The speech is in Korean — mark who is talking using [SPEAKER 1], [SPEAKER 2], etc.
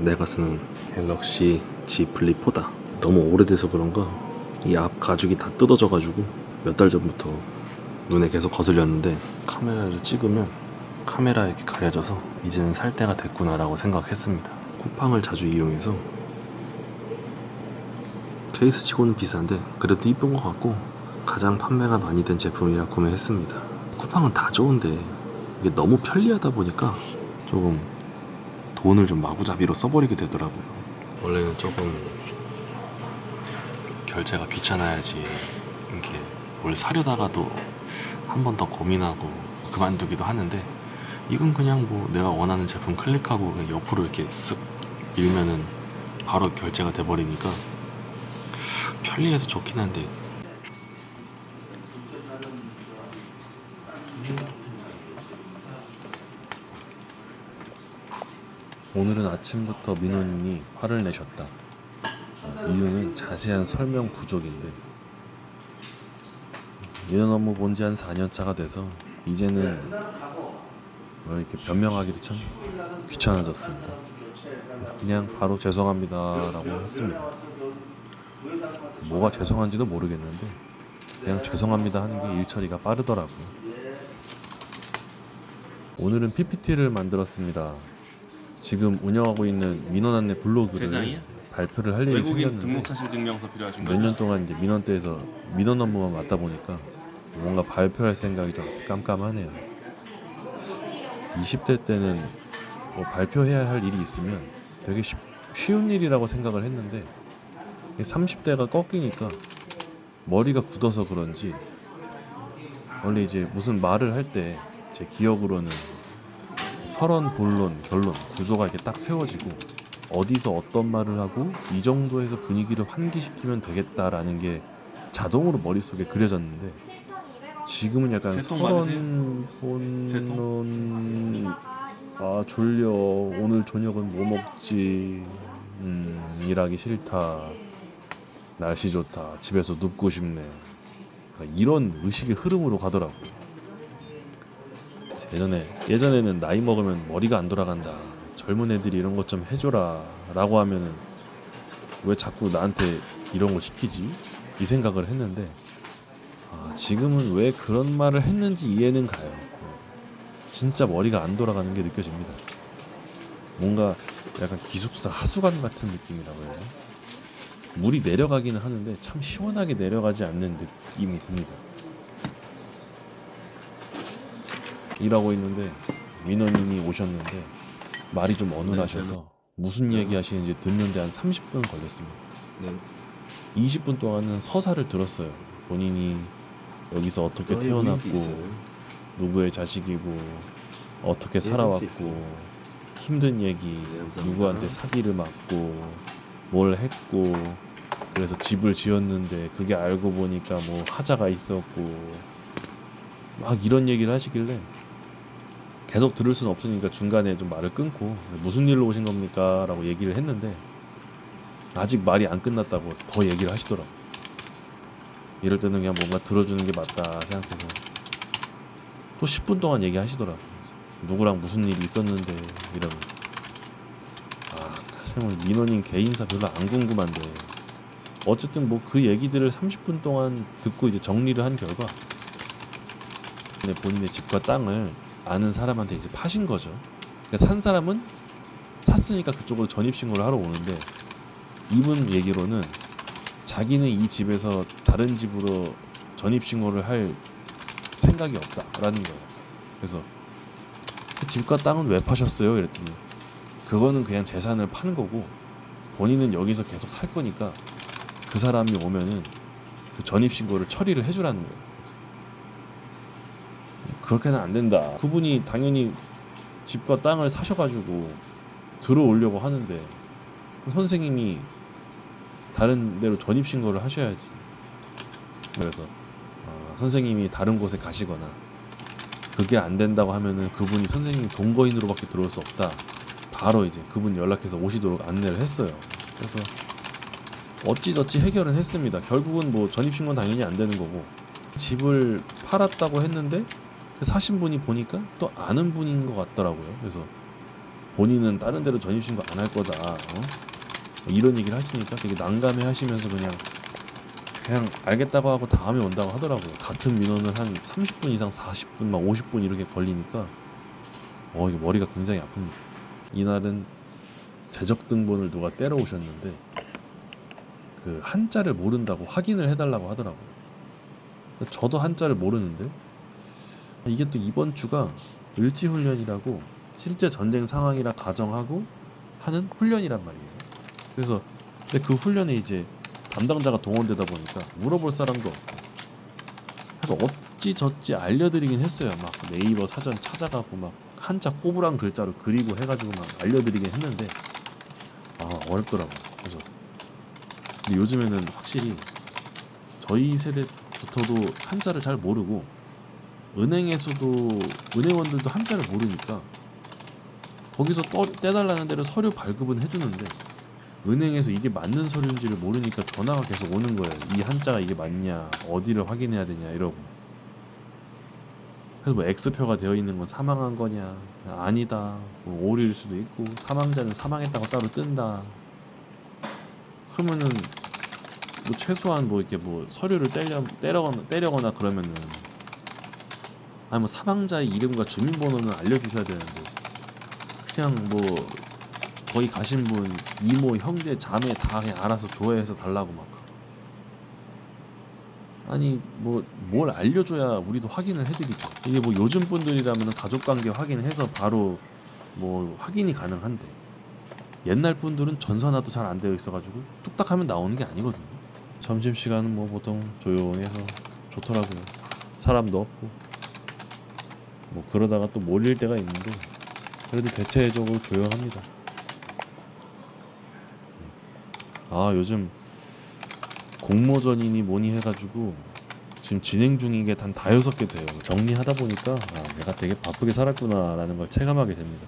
[SPEAKER 1] 내가 쓰는 갤럭시 Z 플립 4다. 너무 오래돼서 그런가 이 앞 가죽이 다 뜯어져 가지고 몇 달 전부터 눈에 계속 거슬렸는데 카메라를 찍으면 카메라에 이렇게 가려져서 이제는 살 때가 됐구나라고 생각했습니다. 쿠팡을 자주 이용해서 케이스 치고는 비싼데 그래도 이쁜 것 같고 가장 판매가 많이 된 제품이라 구매했습니다. 쿠팡은 다 좋은데 이게 너무 편리하다 보니까 조금 돈을 좀 마구잡이로 써버리게 되더라고요. 원래는 조금 결제가 귀찮아야지 이렇게 뭘 사려다가도 한 번 더 고민하고 그만두기도 하는데 이건 그냥 뭐 내가 원하는 제품 클릭하고 그냥 옆으로 이렇게 쓱 밀면은 바로 결제가 돼버리니까 편리해서 좋긴 한데 오늘은 아침부터 민원인이 화를 내셨다. 어, 이유는 자세한 설명 부족인데 민원 업무 본지 한 4년 차가 돼서 이제는 뭐 이렇게 변명하기도 참 귀찮아졌습니다. 그래서 그냥 바로 죄송합니다라고 했습니다. 뭐가 죄송한지도 모르겠는데 그냥 죄송합니다 하는 게 일 처리가 빠르더라고요. 오늘은 PPT를 만들었습니다. 지금 운영하고 있는 민원 안내 블로그를
[SPEAKER 2] 세상이야?
[SPEAKER 1] 발표를 할 일이
[SPEAKER 2] 외국인
[SPEAKER 1] 생겼는데
[SPEAKER 2] 등록사실 증명서 필요하신 거죠?
[SPEAKER 1] 몇년 동안 이제 민원대에서 민원 업무만 맡다 보니까 뭔가 발표할 생각이 좀 깜깜하네요. 20대 때는 뭐 발표해야 할 일이 있으면 되게 쉽, 쉬운 일이라고 생각을 했는데 30대가 꺾이니까 머리가 굳어서 그런지 원래 이제 무슨 말을 할 때 제 기억으로는 설원, 본론, 결론, 구조가 이렇게 딱 세워지고 어디서 어떤 말을 하고 이 정도에서 분위기를 환기시키면 되겠다라는 게 자동으로 머릿속에 그려졌는데 지금은 약간 설원, 본론 아 졸려. 오늘 저녁은 뭐 먹지? 음 일하기 싫다. 날씨 좋다. 집에서 눕고 싶네. 그러니까 이런 의식의 흐름으로 가더라고요 예전에 예전에는 나이 먹으면 머리가 안 돌아간다. 젊은 애들이 이런 것 좀 해줘라라고 하면은 왜 자꾸 나한테 이런 거 시키지? 이 생각을 했는데 아, 지금은 왜 그런 말을 했는지 이해는 가요. 진짜 머리가 안 돌아가는 게 느껴집니다. 뭔가 약간 기숙사 하수관 같은 느낌이라고 해요. 물이 내려가기는 하는데 참 시원하게 내려가지 않는 느낌이 듭니다. 일하고 있는데 민원인이 오셨는데 말이 좀 어눌하셔서 무슨 얘기 하시는지 듣는데 한 30분 걸렸습니다.
[SPEAKER 3] 네.
[SPEAKER 1] 20분 동안은 서사를 들었어요. 본인이 여기서 어떻게
[SPEAKER 3] 너의
[SPEAKER 1] 태어났고
[SPEAKER 3] 있어요.
[SPEAKER 1] 누구의 자식이고 어떻게
[SPEAKER 3] 네,
[SPEAKER 1] 살아왔고
[SPEAKER 3] 있어요.
[SPEAKER 1] 힘든 얘기
[SPEAKER 3] 네, 감사합니다.
[SPEAKER 1] 누구한테 사기를 맞고 뭘 했고 그래서 집을 지었는데 그게 알고 보니까 뭐 하자가 있었고 막 이런 얘기를 하시길래 계속 들을 수는 없으니까 중간에 좀 말을 끊고 무슨 일로 오신 겁니까? 라고 얘기를 했는데 아직 말이 안 끝났다고 더 얘기를 하시더라고. 이럴 때는 그냥 뭔가 들어주는 게 맞다 생각해서 또 10분 동안 얘기하시더라고. 누구랑 무슨 일이 있었는데 이러면 아 사실 뭐 민원인 개인사 별로 안 궁금한데 어쨌든 뭐 그 얘기들을 30분 동안 듣고 이제 정리를 한 결과 네, 본인의 집과 땅을 아는 사람한테 이제 파신 거죠. 그러니까 산 사람은 샀으니까 그쪽으로 전입 신고를 하러 오는데 이분 얘기로는 자기는 이 집에서 다른 집으로 전입 신고를 할 생각이 없다라는 거예요. 그래서 그 집과 땅은 왜 파셨어요? 이랬더니 그거는 그냥 재산을 파는 거고 본인은 여기서 계속 살 거니까 그 사람이 오면은 그 전입 신고를 처리를 해주라는 거예요. 그렇게는 안 된다. 그분이 당연히 집과 땅을 사셔가지고 들어오려고 하는데 그 선생님이 다른 데로 전입 신고를 하셔야지. 그래서 어, 선생님이 다른 곳에 가시거나 그게 안 된다고 하면은 그분이 선생님 동거인으로밖에 들어올 수 없다. 바로 이제 그분 연락해서 오시도록 안내를 했어요. 그래서 어찌저찌 해결은 했습니다. 결국은 뭐 전입 신고는 당연히 안 되는 거고 집을 팔았다고 했는데 그 사신 분이 보니까 또 아는 분인 것 같더라고요. 그래서 본인은 다른 데로 전입 신고 안 할 거다. 어? 이런 얘기를 하시니까 되게 난감해 하시면서 그냥 그냥 알겠다고 하고 다음에 온다고 하더라고요. 같은 민원을 한 30분 이상 40분 막 50분 이렇게 걸리니까 어 이게 머리가 굉장히 아픕니다. 이날은 재적 등본을 누가 때려 오셨는데 그 한자를 모른다고 확인을 해달라고 하더라고요. 저도 한자를 모르는데 이게 또 이번 주가 을지 훈련이라고 실제 전쟁 상황이라 가정하고 하는 훈련이란 말이에요. 그래서 근데 그 훈련에 이제 담당자가 동원되다 보니까 물어볼 사람도 없고 그래서 어찌 저찌 알려드리긴 했어요. 막 네이버 사전 찾아가고 막 한자 꼬부랑 글자로 그리고 해가지고 막 알려드리긴 했는데 아 어렵더라고요. 그래서 근데 요즘에는 확실히 저희 세대부터도 한자를 잘 모르고 은행에서도 은행원들도 한자를 모르니까 거기서 떠, 떼달라는 대로 서류 발급은 해주는데 은행에서 이게 맞는 서류인지를 모르니까 전화가 계속 오는 거예요. 이 한자가 이게 맞냐, 어디를 확인해야 되냐 이러고. 그래서 뭐 X표가 되어 있는 건 사망한 거냐, 아니다, 뭐 오류일 수도 있고 사망자는 사망했다고 따로 뜬다. 그러면은 뭐 최소한 뭐 이렇게 뭐 서류를 때려거나 때려거나 그러면은 아니 뭐 사망자의 이름과 주민번호는 알려주셔야 되는데. 그냥 뭐 거기 가신 분 이모 형제 자매 다 그냥 알아서 조회해서 달라고 막. 아니 뭐 뭘 알려줘야 우리도 확인을 해드리죠. 이게 뭐 요즘 분들이라면 가족관계 확인해서 바로 뭐 확인이 가능한데. 옛날 분들은 전산화도 잘 안 되어 있어가지고 뚝딱 하면 나오는 게 아니거든요. 점심시간은 뭐 보통 조용해서 좋더라고요. 사람도 없고 뭐 그러다가 또 몰릴 때가 있는데 그래도 대체적으로 조용합니다 아 요즘 공모전이니 뭐니 해가지고 지금 진행 중인 게 단 다여섯 개 돼요. 정리하다 보니까 아, 내가 되게 바쁘게 살았구나라는 걸 체감하게 됩니다.